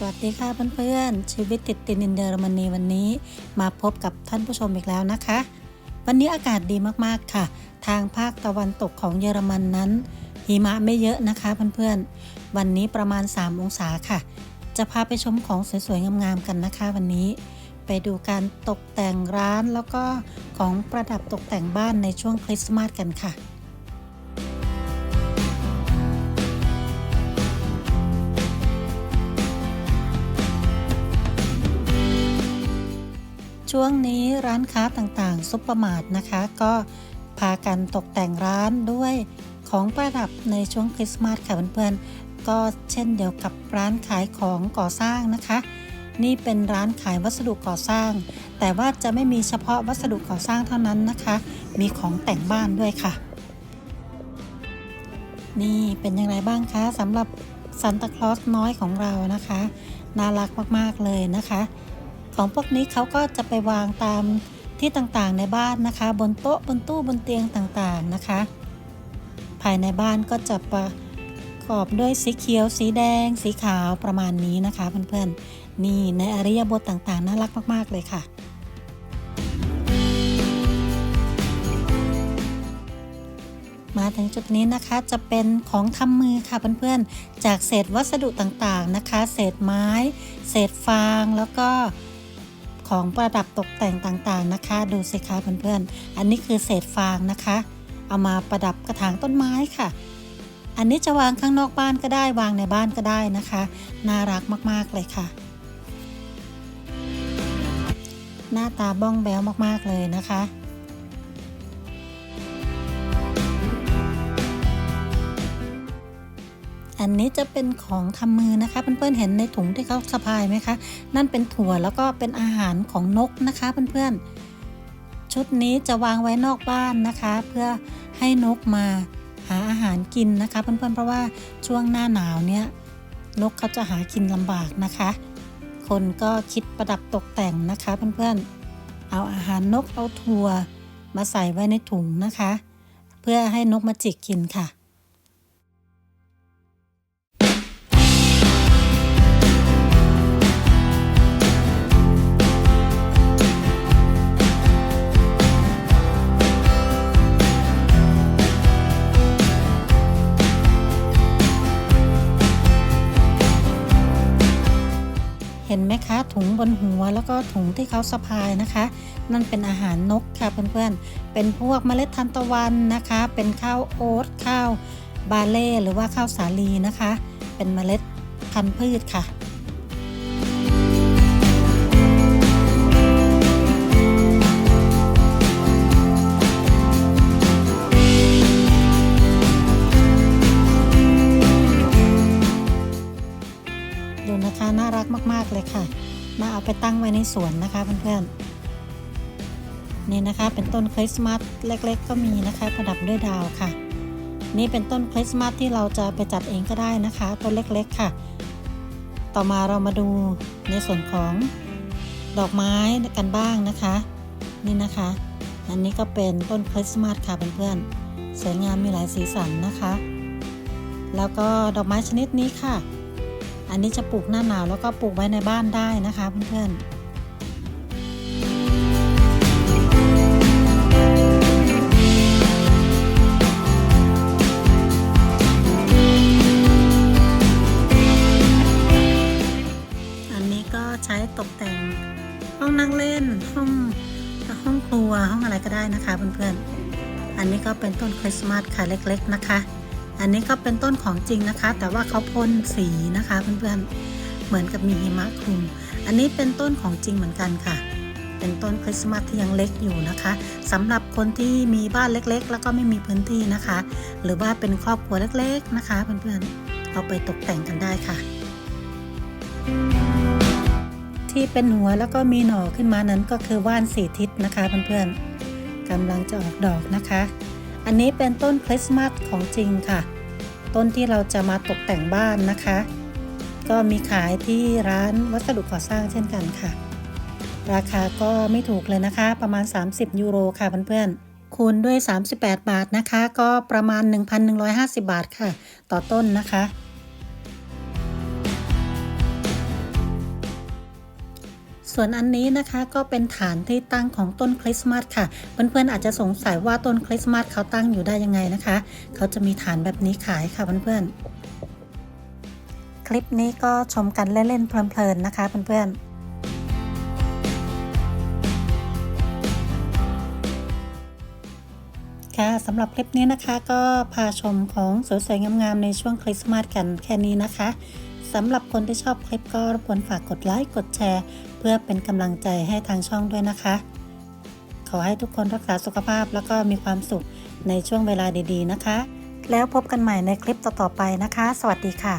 สวัสดีค่ะเพื่อนๆชีวิตติดตินดินเยอร์มนีวันนี้มาพบกับท่านผู้ชมอีกแล้วนะคะ วันนี้อากาศดีมากๆค่ะ ทางภาคตะวันตกของเยอรมันนั้นหิมะไม่เยอะนะคะเพื่อนๆ วันนี้ประมาณ 3 องศาค่ะ จะพาไปชมของสวยๆงามๆกันนะคะ วันนี้ไปดูการตกแต่งร้านแล้วก็ของประดับตกแต่งบ้านในช่วงคริสต์มาสกันค่ะ ช่วงนี้ร้านค้าต่างๆ ซุปเปอร์มาร์ทนะคะ ก็พากันตกแต่งร้านด้วยของประดับในช่วงคริสต์มาสค่ะเพื่อนๆ ก็เช่นเดียวกับร้านขายของก่อสร้างนะคะ นี่เป็นร้านขายวัสดุก่อสร้าง แต่ว่าจะไม่มีเฉพาะวัสดุก่อสร้างเท่านั้นนะคะ มีของแต่งบ้านด้วยค่ะ นี่เป็นอย่างไรบ้างคะสำหรับซันตาคลอสน้อยของเรานะคะ น่ารักมากๆเลยนะคะ ของพวกนี้เขาก็จะไปวางตามที่ต่างๆในบ้านนะคะ บนโต๊ะบนตู้บนเตียงต่างๆนะคะ ภายในบ้านก็จะประกอบด้วยสีเขียว สีแดง สีขาวประมาณนี้นะคะเพื่อนๆนี่ในอริยบทต่างๆ น่ารักมาก ๆ เลยค่ะ มาถึงจุดนี้นะคะจะเป็นของทำมือค่ะเพื่อนๆจากเศษวัสดุต่างๆนะคะ เศษไม้ เศษฟางแล้วก็ ของประดับตกแต่งต่างๆนะคะ ดูสิคะเพื่อนๆ อันนี้คือเศษฟางนะคะ เอามาประดับกระถางต้นไม้ค่ะ อันนี้จะวางข้างนอกบ้านก็ได้วางในบ้านก็ได้นะคะ น่ารักมากๆเลยค่ะ หน้าตาบ้องแบวมากๆเลยนะคะันนี้จะเป็นของทำมือนะคะเพื่อนๆเห็นในถุงที่เขาสะพายไหมคะ นั่นเป็นถั่วแล้วก็เป็นอาหารของนกนะคะเพื่อนๆ ชุดนี้จะวางไว้นอกบ้านนะคะ เพื่อให้นกมาหาอาหารกินนะคะเพื่อนๆเพราะว่าช่วงหน้าหนาวเนี้ยนกเขาจะหากินลำบากนะคะ คนก็คิดประดับตกแต่งนะคะเพื่อนๆ เอาอาหารนกเอาถั่วมาใส่ไว้ในถุงนะคะ เพื่อให้นกมาจิกกินค่ะ เห็นไหมคะถุงบนหัวแล้วก็ถุงที่เขาสะพายนะคะ นั่นเป็นอาหารนกค่ะเพื่อนๆ เป็นพวกเมล็ดทานตะวันนะคะ เป็นข้าวโอ๊ตข้าวบาเล่หรือว่าข้าวสาลีนะคะ เป็นเมล็ดพันธุ์พืชค่ะ ดูนะคะ น่ารักมาก ๆ เลยค่ะ น่าเอาไปตั้งไว้ในสวนนะคะเพื่อนๆ นี่นะคะเป็นต้นคริสต์มาสเล็ก ๆ ก็มีนะคะ ประดับด้วยดาวค่ะ นี่เป็นต้นคริสต์มาสที่เราจะไปจัดเองก็ได้นะคะ ต้นเล็กๆ ค่ะ ต่อมาเรามาดูในส่วนของดอกไม้กันบ้างนะคะ นี่นะคะ อันนี้ก็เป็นต้นคริสต์มาสค่ะเพื่อนๆสวยงามมีหลายสีสันนะคะ แล้วก็ดอกไม้ชนิดนี้ค่ะ อันนี้จะปลูกหน้าหนาวแล้วก็ปลูกไว้ในบ้านได้นะคะเพื่อนๆอันนี้ก็ใช้ตกแต่งห้องนั่งเล่นห้องห้องครัวห้องอะไรก็ได้นะคะเพื่อนๆ อันนี้ก็เป็นต้นคริสต์มาสค่ะเล็ก ๆ นะคะ อันนี้ก็เป็นต้นของจริงนะคะ แต่ว่าเขาพ่นสีนะคะเพื่อนๆเหมือนกับมีหิมะคลุม อันนี้เป็นต้นของจริงเหมือนกันค่ะ เป็นต้นคริสต์มาสที่ยังเล็กอยู่นะคะสำหรับคนที่มีบ้านเล็กๆ แล้วก็ไม่มีพื้นที่นะคะ หรือว่าเป็นครอบครัวเล็กๆนะคะ เพื่อนๆเอาไปตกแต่งกันได้ค่ะ ที่เป็นหัวแล้วก็มีหน่อขึ้นมานั้นก็คือว่านสีทิศนะคะเพื่อนๆกำลังจะออกดอกนะคะ อันนี้เป็นต้นคริสต์มาสของจริงค่ะ ต้นที่เราจะมาตกแต่งบ้านนะคะ ก็มีขายที่ร้านวัสดุก่อสร้างเช่นกันค่ะ ราคาก็ไม่ถูกเลยนะคะ ประมาณ 30 ยูโรค่ะเพื่อนๆ คูณด้วย 38 บาทนะคะ ก็ประมาณ 1,150 บาทค่ะ ต่อต้นนะคะ ส่วนอันนี้นะคะก็เป็นฐานที่ตั้งของต้นคริสต์มาสค่ะ เพื่อนๆอาจจะสงสัยว่าต้นคริสต์มาสเขาตั้งอยู่ได้ยังไงนะคะ เขาจะมีฐานแบบนี้ขายค่ะเพื่อนๆ คลิปนี้ก็ชมกันเล่นๆเพลินๆนะคะเพื่อนๆค่ะสำหรับคลิปนี้นะคะก็พาชมของสวยๆงามๆในช่วงคริสต์มาสกันแค่นี้นะคะ สำหรับคนที่ชอบคลิปก็รบกวนฝากกดไลค์กดแชร์ เพื่อเป็นกำลังใจให้ทางช่องด้วยนะคะ ขอให้ทุกคนรักษาสุขภาพแล้วก็มีความสุขในช่วงเวลาดีๆนะคะ แล้วพบกันใหม่ในคลิปต่อๆไปนะคะ สวัสดีค่ะ